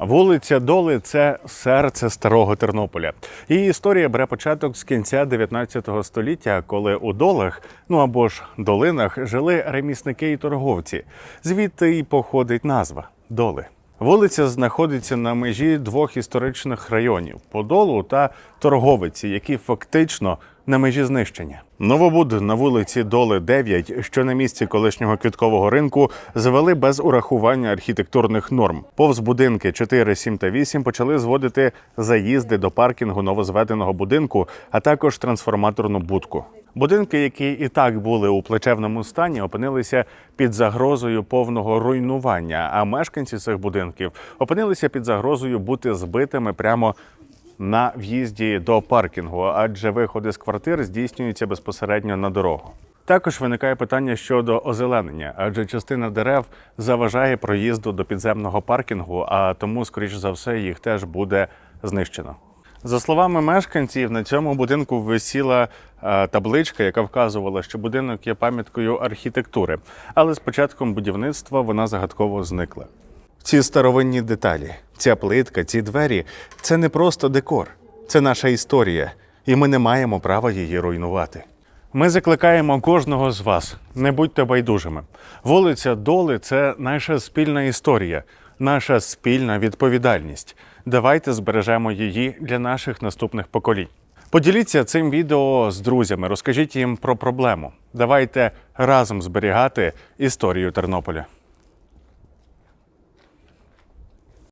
Вулиця Доли це серце старого Тернополя. Її історія бере початок з кінця 19 століття, коли у долах, ну або ж долинах, жили ремісники і торговці. Звідти й походить назва доли. Вулиця знаходиться на межі двох історичних районів Подолу та Торговиці, які фактично на межі знищення. Новобуд на вулиці Доли 9, що на місці колишнього квіткового ринку, звели без урахування архітектурних норм. Повз будинки 4, 7 та 8 почали зводити заїзди до паркінгу новозведеного будинку, а також трансформаторну будку. Будинки, які і так були у плачевному стані, опинилися під загрозою повного руйнування. А мешканці цих будинків опинилися під загрозою бути збитими прямо на в'їзді до паркінгу, адже виходи з квартир здійснюються безпосередньо на дорогу. Також виникає питання щодо озеленення, адже частина дерев заважає проїзду до підземного паркінгу, а тому, скоріш за все, їх теж буде знищено. За словами мешканців, на цьому будинку висіла е, табличка, яка вказувала, що будинок є пам'яткою архітектури, але з початком будівництва вона загадково зникла. Ці старовинні деталі, ця плитка, ці двері це не просто декор, це наша історія, і ми не маємо права її руйнувати. Ми закликаємо кожного з вас, не будьте байдужими. Вулиця Доли це наша спільна історія, наша спільна відповідальність. Давайте збережемо її для наших наступних поколінь. Поділіться цим відео з друзями, розкажіть їм про проблему. Давайте разом зберігати історію Тернополя.